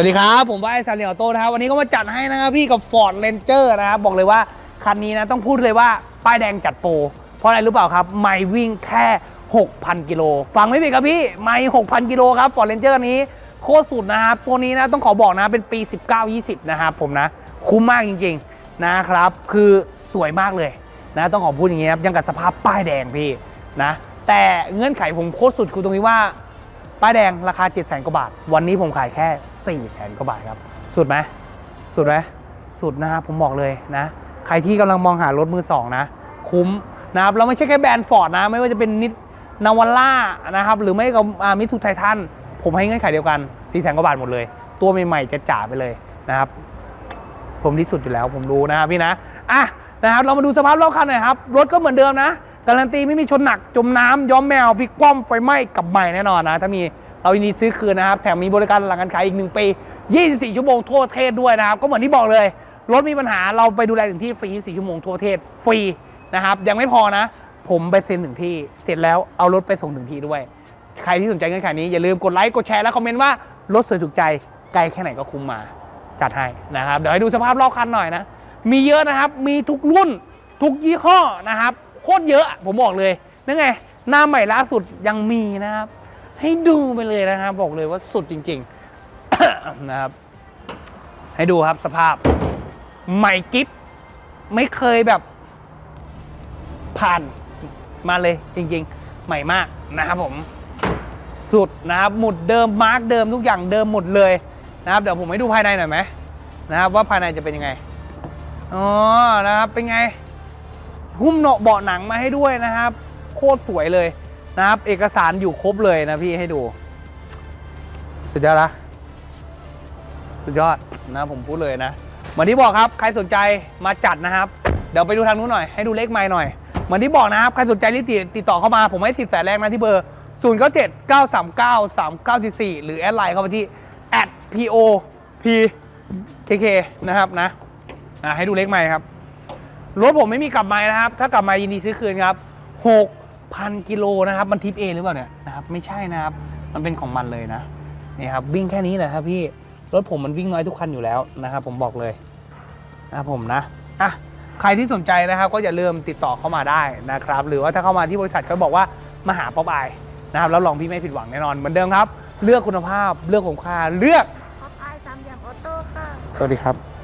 วัสดีครับ ผมว่าไอซันเนียโต้นะครับวันนี้ก็มาจัดให้นะครับพี่กับ Ford Ranger นะครับบอกเลยว่า คันนี้นะต้องพูดเลยว่า ป้ายแดงจัดโปรเพราะอะไรรู้เปล่าครับ ไม่วิ่งแค่ 6,000 กิโล ฟังไม่ผิดครับพี่ ไม่ 6,000 กิโลครับ Ford Ranger นี้โคตรสุดนะครับ ตัวนี้นะต้องขอบอกนะเป็นปี 19-20 นะครับผมนะ คุ้มมากจริงๆนะครับ คือสวยมากเลยนะต้องขอพูดอย่างนี้ครับยังกับสภาพป้ายแดงพี่นะแต่เงื่อนไขผมโคตรสุดคือตรงที่ว่าป้ายแดงราคา 7 0 0 0 0กว่าบาท วันนี้ผมขายแค่ 4 0 0 0 0กว่าบาทครับ สุดไหมสุดไหมสุดนะครับผมบอกเลยนะ ใครที่กำลังมองหารถมือสองนะ คุ้มนะครับแล้วไม่ใช่แค่แบรนด์ฟอร์ดนะ ไม่ว่าจะเป็นนิดนาวาร่านะครับ หรือไม่ก็มิทูไททันผมให้เงื่อนไขเดียวกัน4 0 0 0 0 0กว่าบาทหมดเลย ตัวใหม่ๆจะจ่าไปเลยนะครับ ผมที่สุดอยู่แล้วผมรู้นะครับพี่นะอะนะครับเรามาดูสภาพรอบคันหน่อยครับ รถก็เหมือนเดิมนะ การันตีไม่มีชนหนักจมน้ำย้อมแมวพลิกคว่ำไฟไหม้กับใหม่แน่นอนนะ ถ้ามี เรายินดีซื้อคืนนะครับ แถมมีบริการหลังการขายอีก1ปี 24 ชั่วโมงทั่วประเทศด้วยนะครับ ก็เหมือนที่บอกเลย รถมีปัญหาเราไปดูแลถึงที่ฟรี 24 ชั่วโมงทั่วประเทศฟรีนะครับ ยังไม่พอนะ ผมไปเซ็นถึงที่ เสร็จแล้วเอารถไปส่งถึงที่ด้วย ใครที่สนใจเงื่อนไขนี้อย่าลืมกดไลค์ กดแชร์ และคอมเมนต์ว่ารถสวยถูกใจ ไกลแค่ไหนก็คุ้มมา จัดให้นะครับ เดี๋ยวให้ดูสภาพรอบคันหน่อยนะ มีเยอะนะครับ มีทุกรุ่น ทุกยี่ห้อนะครับ โคตรเยอะ ผมบอกเลยนั่นไง หน้าใหม่ล่าสุดยังมีนะครับ ให้ดูไปเลยนะครับบอกเลยว่าสุดจริงๆ นะครับ ให้ดูครับสภาพ ใหม่กิฟไม่เคยแบบ ผ่านมาเลยจริง ๆ ใหม่มากนะครับผมสุดนะครับหมุดเดิมมาร์กเดิมทุกอย่างเดิมหมดเลยนะครับเดี๋ยวผมให้ดูภายในหน่อยไหมนะครับว่าภายในจะเป็นยังไงอ๋อนะครับเป็นไงหุ้มเนาะเบาะหนังมาให้ด้วยนะครับ โคตรสวยเลย นะครับ เอกสารอยู่ครบเลยนะพี่ให้ดู สุดยอดละสุดยอดนะผมพูดเลยนะเหมือนที่บอกครับ ใครสนใจมาจัดนะครับ เดี๋ยวไปดูทางนู้นหน่อยให้ดูเลขไม้หน่อยเหมือนที่บอกนะครับ ใครสนใจรีบติดติดต่อเข้ามาผมให้สิบแสนแรกนะที่เบอร์ 0 9 7 9 3 9 3 9 4 4 หรือแอดไลน์เข้าไปที่ atpo p kk นะครับนะให้ดูเลขไม้ครับ รถผมไม่มีกลับไม้นะครับ ถ้ากลับไม้ยินดีซื้อคืนครับ 6,000กิโลนะครับ มันทิปเอหรือเปล่าเนี่ยนะครับไม่ใช่นะครับ มันเป็นของมันเลยนะนี่ครับวิ่งแค่นี้แหละครับพี่รถผมมันวิ่งน้อยทุกคันอยู่แล้วนะครับผมบอกเลยนะครับผมนะอะใครที่สนใจนะครับก็อย่าลืมติดต่อเข้ามาได้นะครับ หรือว่าถ้าเข้ามาที่บริษัทก็บอกว่ามาหาป๊อปอายนะครับแล้วลองพี่ไม่ผิดหวังแน่นอนเหมือนเดิมครับ เลือกคุณภาพเลือกของค่าเลือกท็อปไอสามเหลี่ยมออโต้ค่ะสวัสดีครับ